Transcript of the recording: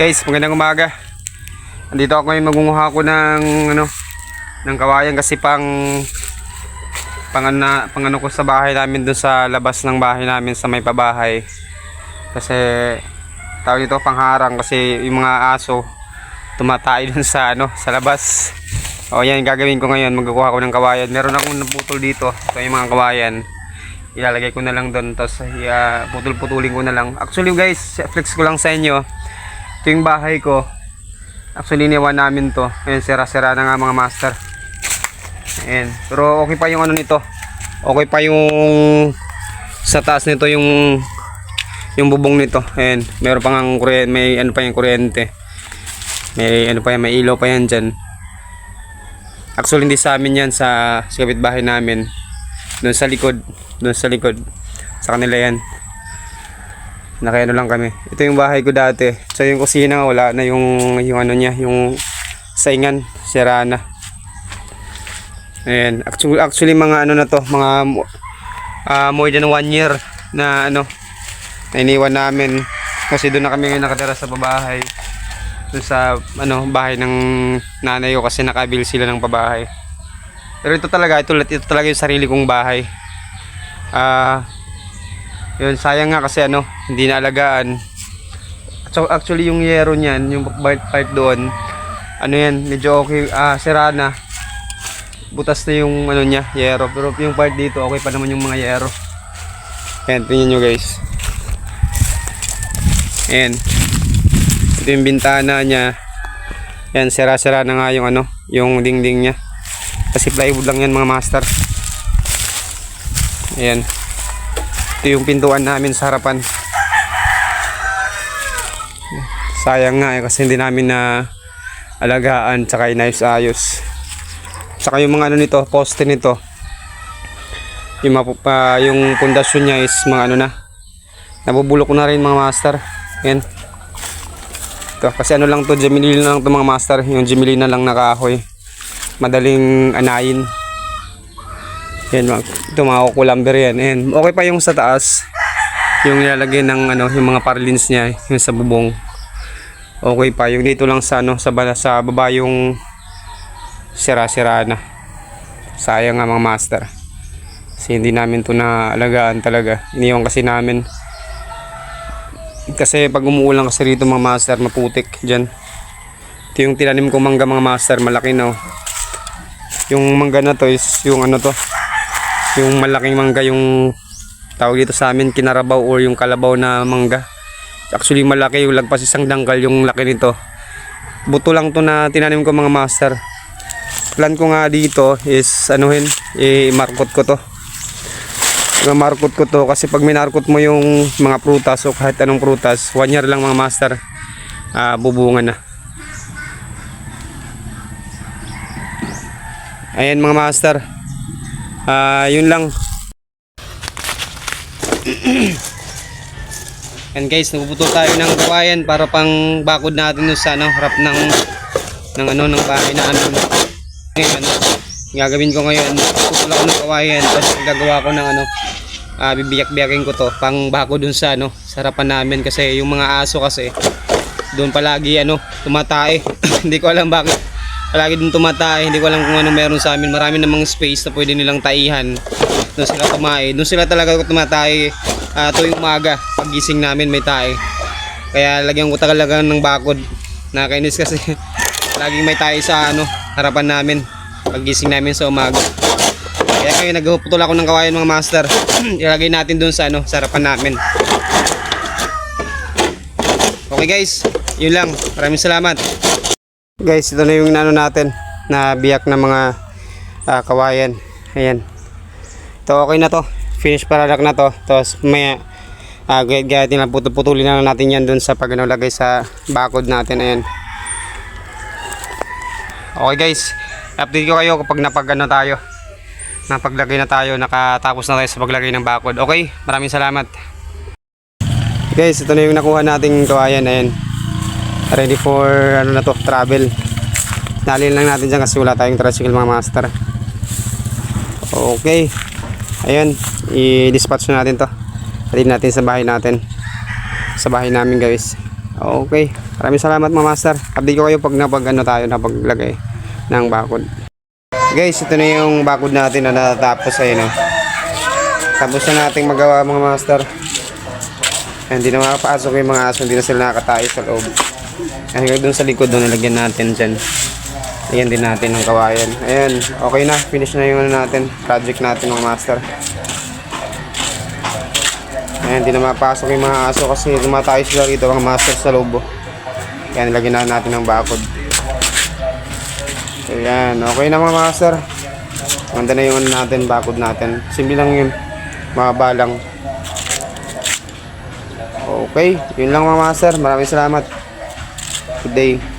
Guys, magandang umaga. Andito ako ngayon magunguha ko ng ano ng kawayan kasi pang pang ano, na- pang ano ko sa bahay namin doon sa labas ng bahay namin sa may pabahay. Kasi tawag dito pangharang kasi yung mga aso tumatay dun sa ano sa labas. O yan gagawin ko ngayon, magkukuha ko ng kawayan. Meron akong naputol dito. Ito yung mga kawayan. Ilalagay ko na lang doon tapos uh, putol-putulin ko na lang. Actually guys, flex ko lang sa inyo. Ito bahay ko. Actually, iniwan namin to. Ayan, sira-sira na nga mga master. Ayan. Pero okay pa yung ano nito. Okay pa yung sa taas nito yung yung bubong nito. Ayan. Meron pa nga kuryente, may ano pa yung kuryente. May ano pa yan, may ilaw pa yan dyan. Actually, hindi sa amin yan sa, sa kapitbahay namin. Doon sa likod. Doon sa likod. Sa kanila yan. Nakaano lang kami. Ito yung bahay ko dati. So yung kusina wala na yung yung ano niya, yung saingan, sira na. Ayan. Actually, actually mga ano na to, mga uh, more than one year na ano, na iniwan namin. Kasi doon na kami ngayon nakatira sa pabahay. Doon sa ano, bahay ng nanay ko kasi nakabil sila ng pabahay. Pero ito talaga, ito, ito talaga yung sarili kong bahay. Ah, yun, sayang nga kasi ano, hindi naalagaan. So, actually yung yero niyan, yung pipe pipe doon, ano yan, medyo okay, ah, sira na. Butas na yung ano niya, yero. Pero yung part dito, okay pa naman yung mga yero. Ayan, tingnan nyo guys. Ayan. Ito yung bintana niya. Ayan, sira-sira na nga yung ano, yung dingding niya. Kasi plywood lang yan mga master. Ayan. Ito yung pintuan namin sa harapan. Sayang nga eh, kasi hindi namin na alagaan tsaka inayos ayos. Tsaka yung mga ano nito, poste nito. Yung, mapu- pa, yung pundasyon niya is mga ano na. Nabubulok na rin mga master. Yan. Ito, kasi ano lang to, Gemini lang to mga master. Yung Gemini na lang nakahoy. Madaling anayin. Yan, ito mga kukulamber yan. Ayan. Okay pa yung sa taas. Yung nilalagay ng ano, yung mga parlins niya, yung sa bubong. Okay pa. Yung dito lang sa ano, sa, bala, sa baba yung sira-sira na. Sayang nga mga master. Kasi hindi namin to naalagaan talaga. Iniwan kasi namin. Kasi pag umuulan kasi rito mga master, maputik dyan. Ito yung tinanim ko mangga mga master, malaki na oh. Yung mangga na to is yung ano to, yung malaking mangga yung tawag dito sa amin kinarabaw or yung kalabaw na mangga. Actually malaki yung lagpas isang dangkal yung laki nito. Buto lang to na tinanim ko mga master. Plan ko nga dito is anuhin i-markot ko to. I-markot ko to kasi pag minarkot mo yung mga prutas o kahit anong prutas one year lang mga master ah, bubungan na. Ayan mga master Ah, yun lang. And guys, nagpuputol tayo ng kawayan para pang bakod natin sa ano, harap ng ng ano ng bahay na ano. Ngayon, gagawin ko ngayon, puputol ako ng kawayan tapos gagawa ko ng ano, ah, bibiyak-biyakin ko to pang bako dun sa ano, sa harapan namin kasi yung mga aso kasi doon palagi ano, tumatay. Hindi ko alam bakit palagi din tumatay. Hindi ko alam kung ano meron sa amin. Marami namang space na pwede nilang taihan. Doon sila tumae. Doon sila talaga tumatay uh, tuwing umaga. Pagising namin may tae. Kaya lagyan ko talaga ng bakod. Nakakainis kasi laging may tae sa ano, harapan namin. Pagising namin sa umaga. Kaya ngayon nagputol ako ng kawayan mga master. Ilagay natin doon sa ano, sa harapan namin. Okay guys, yun lang. Maraming salamat. Guys, ito na yung ano natin na biyak na mga ah, kawayan. Ayan. Ito okay na to. Finish product na to. Tapos may uh, gaya din lang putulin na natin yan dun sa pag ano, lagay sa bakod natin. Ayan. Okay guys, update ko kayo kapag napag ano tayo. Napaglagay na tayo, nakatapos na tayo sa paglagay ng bakod. Okay, maraming salamat. Guys, ito na yung nakuha nating kawayan. Ayan ready for ano na to travel nalin lang natin dyan kasi wala tayong tricycle mga master okay ayun i-dispatch na natin to ready natin sa bahay natin sa bahay namin guys Okay. Maraming salamat mga master. Update ko kayo pag napag ano tayo, napaglagay ng bakod. Guys, ito na yung bakod natin na natatapos ayun oh. Tapos na nating magawa mga master. Hindi na makapasok yung mga aso, hindi na sila nakatayo sa loob. Hanggang doon sa likod doon, nilagyan natin dyan. Lagyan din natin ng kawayan. Ayan, okay na. Finish na yung ano natin, project natin mga master. Ayan, hindi na mapasok yung mga aso kasi tumatayo sila rito mga master sa loob. oh. Ayan, nilagyan na natin ng bakod. Ayan, okay na mga master. Ganda na yung ano natin, bakod natin. Simple lang yun. Mahaba lang. Okay, yun lang mga master. Maraming salamat. Good day.